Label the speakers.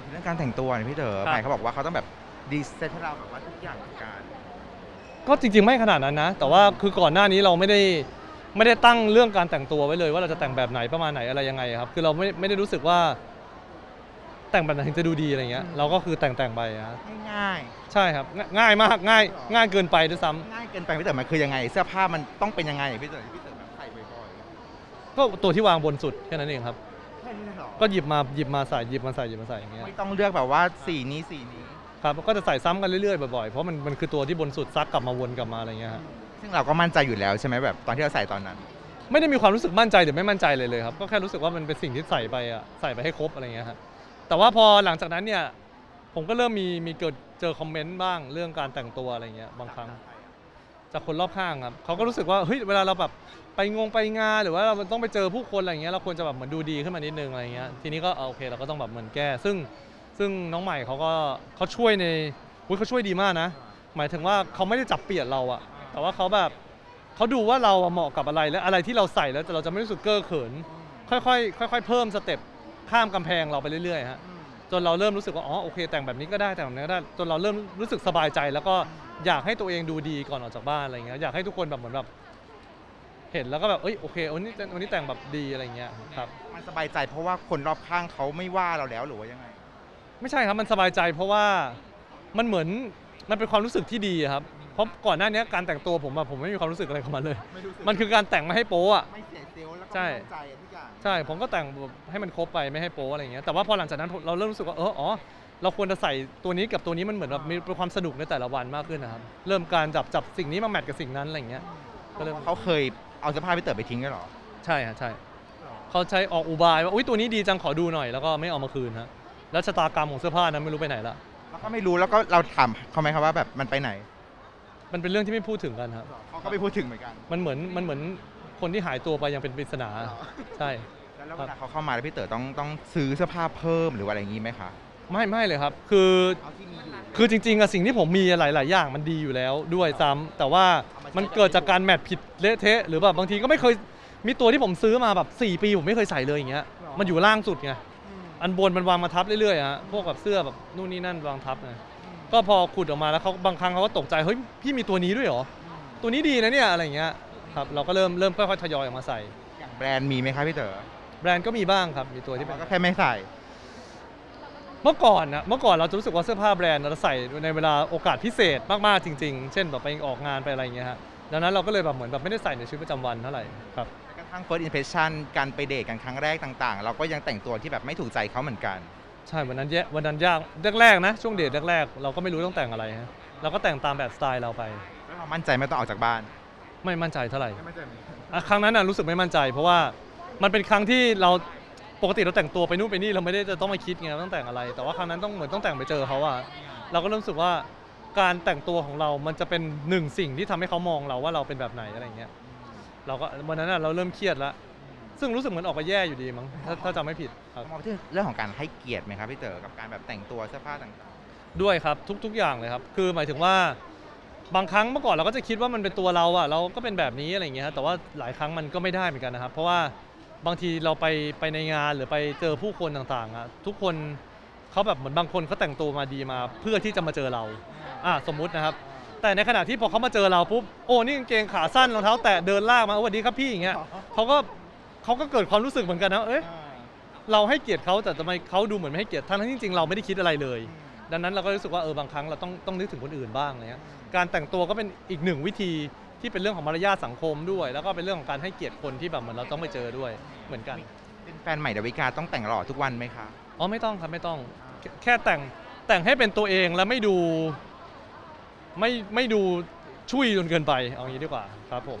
Speaker 1: ถามถึงเรื่องการแต่งตัวหน่อยพี่เต๋อ
Speaker 2: ครับ
Speaker 1: หมายเขาบอกว่าเขาต้องแบบดีเซตให้เราแบบว่าทุกอย่างเหมือนกัน
Speaker 2: ก็จริงๆไม่ขนาดนั้นนะ แต่ว่าคือก่อนหน้านี้เราไม่ได้ไม่ได้ตั้งเรื่องการแต่งตัวไว้เลยว่าเราจะแต่งแบบไหนประมาณไหนอะไรยังไงครับ คือเราไม่ไม่ได้รู้สึกว่า แต่งแบบไหนถึงจะดูดีอะไรเงี้ยเราก็คือแต่งแต่งๆไปนะ
Speaker 1: ง่าย
Speaker 2: ใช่ครับงง่ายมากง่าย ง่ายเกินไปด้วยซ้ำ
Speaker 1: ๆง่ายเกินไปพี่เต๋อมันคือยังไง เสื้อผ้ามันต้องเป็นยังไงพี่เต๋อที่พี่เต๋อแบบใส่บ่อย
Speaker 2: ก็ตัวที่วางบนสุดแค่นั้นเองครับ
Speaker 1: ๆ แค่นี้เลยเหรอ
Speaker 2: ก็หยิบมาหยิบมาใส่หยิบมาใส่หยิบมาใส่อย่างเงี้ย
Speaker 1: ไม่ต้องเลือกแบบว่าสีนี้สีนี้
Speaker 2: ครับก็จะใส่ซ้ำกันเรื่อยๆบ่อยๆเพราะมันมันคือตัวที่บนสุดซักกลับมาวนกลับมาอะไรเงี้ยฮะ
Speaker 1: ซึ่งเราก็มั่นใจอยู่แล้วใช่ไหมแบบตอนที่เราใส่ตอนนั้น
Speaker 2: ไม่ได้มีความรู้สึกมั่นใจหรือไม่มั่นใจเลยเลยครับก็แค่รู้สึกว่ามันเป็นสิ่งที่ใส่ไปอะใส่ไปให้ครบอะไรเงี้ยฮะแต่ว่าพอหลังจากนั้นเนี่ยผมก็เริ่มมีมีเกิดเจอคอมเมนต์บ้างเรื่องการแต่งตัวอะไรเงี้ยบางครั้ง จากคนรอบข้างครับเขาก็รู้สึกว่าเฮ้ยเวลาเราแบบไปงงไปงานหรือว่าเราต้องไปเจอผู้คนอะไรเงี้ยเราควรจะแบบเหมือนดูดีขึ้นมานิดนึงอะไรเงี้ยทีนี้ก็เอาโอเคเราก็ต้องแบบเหมือนแก้ ซึ่งซึ่งน้องใหม่เขาก็เขาช่วยในอุ๊ยเขาช่วยดีมากนะ หมายถึงว่าเขาไม่ได้จับเปลี่ยนเราอะแต่ว่าเขาแบบเขาดูว่าเราเหมาะกับอะไรและอะไรที่เราใส่แล้วแต่เราจะไม่รู้สึกเก้อเขิน ค่อยๆค่อยๆเพิ่มสเต็ปข้ามกำแพงเราไปเรื่อยๆฮะ จนเราเริ่มรู้สึกว่าอ๋อโอเค แต่งแบบนี้ก็ได้แต่งแบบนี้ก็ได้จนเราเริ่มรู้สึกสบายใจ แล้วก็อยากให้ตัวเองดูดีก่อนออกจากบ้านอะไรเงี้ยอยากให้ทุกคนแบบเหมือนแบบเห็นแล้วก็แบบเอ้ยโอเควันนี้วันนี้แต่งแบบดีอะไรเงี้ยครับ
Speaker 1: มันสบายใจเพราะว่าคนรอบข้างเขาไม่ว่าเราแล้วหรือว่ายังไง
Speaker 2: ไม่ใช่ครับมันสบายใจเพราะว่ามันเหมือนมันเป็นความรู้สึกที่ดีอะครับ เพราะก่อนหน้านี้การแต่งตัวผมอะผมไม่มีความรู้สึกอะไรกับมันเลย
Speaker 1: ไม่รู้สึก
Speaker 2: มันคือการแต่งไม่ให้โป๊อะ
Speaker 1: ไม่เสียเซลล์แล้วก็
Speaker 2: ใช่
Speaker 1: ไม่มั่นใจทุกอย่าง
Speaker 2: ใช่ผมก็แต่งแบบให้มันครบไปไม่ให้โป๊อะไรอย่างเงี้ยแต่ว่าพอหลังจากนั้นผมเราเริ่มรู้สึกว่าเอออ๋อเราควรจะใส่ตัวนี้กับตัวนี้มันเหมือนแบบมีเป็นความสนุกในแต่ละวันมากขึ้นนะครับเริ่มการจับจับสิ่งนี้มาแมทกับสิ่งนั้นอะไรอย่างเงี้ย ก็เริ่ม
Speaker 1: เขาเคยเอาเสื้อผ้าพี่เต๋อไปทิ้งด้วยเหรอ
Speaker 2: ใช่ฮะใช่ เขาใช้ออกอุบายว่าอุ้ยตัวนี้ดีจังขอดูหน่อยแล้วก็ไม่เอามาคืนฮะแล้วชะตากรรมของเสื้อผ้านั้นไม่รู้ไปไหนละ
Speaker 1: แล้วก็ไม่รู้แล้วก็เราถามเขาไหมครับว่าแบบมันไปไหน
Speaker 2: มันเป็นเรื่องที่ไม่พูดถึงกันครับ
Speaker 1: เขาก็ไปพูดถึงเหมือนกัน
Speaker 2: มันเหมือนมันเหมือนคนที่หายตัวไปยังเป็นปริศนาใช่
Speaker 1: แล้วเวลาเขาเข้ามาแล้วพี่เต๋อต้องต้องซื้อเสื้อผ้าเพิ่มหรือว่าอะไรอย่างงี้ไหมคะ
Speaker 2: ไม่ไม่เลยครับ คือ
Speaker 1: เอาที่มีอยู่
Speaker 2: คือจริงๆอะสิ่งที่ผมมีหลาย ๆ อย่างมันดีอยู่แล้วด้วยซ้ำแต่ว่ามันเกิดจากการแมทผิดเละเทะหรือแบบบางทีก็ไม่เคยมีตัวที่ผมซื้อมาแบบ 4 ปีผมไม่เคยใส่เลยอย่างเงี้ยมันอยู่ล่างสุดไงอันบนมันวางมาทับเรื่อยๆฮะพวกแบบเสื้อแบบนู่นนี่นั่นวางทับไง ก็พอขุดออกมาแล้วเขาบางครั้งเขาก็ตกใจเฮ้ยพี่มีตัวนี้ด้วยเหรอตัวนี้ดีนะเนี่ยอะไรอย่างเงี้ยครับเราก็เริ่มเริ่มค่อยๆทยอยออกมาใส่
Speaker 1: อย่างแบรนด์มีไหมครับพี่เต๋อ
Speaker 2: แบรนด์ก็มีบ้างครับมีตัวที่เป็น
Speaker 1: ก็แค่ไม่ใส่
Speaker 2: เมื่อก่อนนะเมื่อก่อนเราจะรู้สึกว่าเสื้อผ้าแบรนด์เราใส่ในเวลาโอกาสพิเศษมากๆจริง ๆ เช่นแบบไปออกงานไปอะไรอย่างเงี้ยฮะดังนั้นเราก็เลยแบบเหมือนแบบไม่ได้ใส่ในชีวิตประจำวันเท่าไหร่ครับ
Speaker 1: กระทั่ง first impression การไปเดทกันครั้งแรกต่าง ๆ เราก็ยังแต่งตัวที่แบบไม่ถูกใจเขาเหมือนกัน
Speaker 2: ใช่วันนั้นแย่วันนั้นยากแรกๆนะช่วงเดทแรกๆ เราก็ไม่รู้ต้องแต่งอะไรฮะเราก็แต่งตามแบบสไตล์เราไป
Speaker 1: แล้วเรามั่นใจไม่ต้องออกจากบ้าน
Speaker 2: ไม่มั่นใจเท่าไหร่
Speaker 1: ไม่มั่นใจ
Speaker 2: อะครั้งนั้นน่ะรู้สึกไม่มั่นใจ เพราะว่ามันเป็นครั้งที่เราปกติเราแต่งตัวไปนู่นไปนี่เราไม่ได้จะต้องมาคิดไงว่าต้องแต่งอะไร แต่ว่าครั้งนั้นต้องเหมือนต้องแต่งไปเจอเขาอะเราก็เริ่มรู้สึกว่าการแต่งตัวของเรา มันจะเป็นหนึ่งสิ่งที่ทำให้เขามองเราว่าเราเป็นแบบไหนอะไรเงี้ยเราก็วันนั้นน่ะเราเริ่มเครียดแล้ว ซึ่งรู้สึกเหมือนออกมาแย่อยู่ดีมั้งถ้าถ้าจำไม่ผิดครับ
Speaker 1: มองไปที่เรื่องของการให้เกียรติไหมครับพี่เต๋อกับการแบบแต่งตัวเสื้อผ้าต่าง
Speaker 2: ด้วยครับทุก ๆ อย่างเลยครับ คือหมายถึงว่าบางครั้งเมื่อก่อนเราก็จะคิดว่ามันเป็นตัวเราอะเราก็เป็นแบบนี้อะไรอย่างเงี้ยฮะแต่ว่าหลายครั้งมันก็ไม่ได้เหมือนกันนะครับ เพราะว่าบางทีเราไปไปในงานหรือไปเจอผู้คนต่างๆอะทุกคนเขาแบบเหมือนบางคนเขาแต่งตัวมาดีมา เพื่อที่จะมาเจอเราอะสมมุตินะครับ แต่ในขณะที่พอเขามาเจอเราปุ๊บโอ้นี่กางเกงขาสั้นรองเท้าแตะเดินลากมาสวัสดีครับพี่อย่างเงี้ยเขาก็ เขาก็เกิดความรู้สึกเหมือนกันนะเอ๊ะเราให้เกียรติเขาแต่ทำไมเขาดูเหมือนไม่ให้เกียรติทั้งที่จริงๆเราไม่ได้คิดอะไรเลย ดังนั้นเราก็รู้สึกว่าเออบางครั้งเราต้องต้องนึกถึงคนอื่นบ้างอะไรเงี้ยการแต่งตัวก็เป็นอีกหนึ่งวิธีที่เป็นเรื่องของมารยาทสังคมด้วย แล้วก็เป็นเรื่องของการให้เกียรติคนที่แบบเหมือนเราต้องไปเจอด้วยเหมือนกัน
Speaker 1: เป็นแฟนใหม่ดาวิกาต้องแต่งหล่อทุกวันไหมคะ
Speaker 2: อ๋อไม่ต้องครับไม่ต้อง แค่แค่แต่งแต่งให้เป็นตัวเองแล้วไม่ดูไม่ไม่ดูชุยจนเกินไปเอางี้ดีกว่าครับผม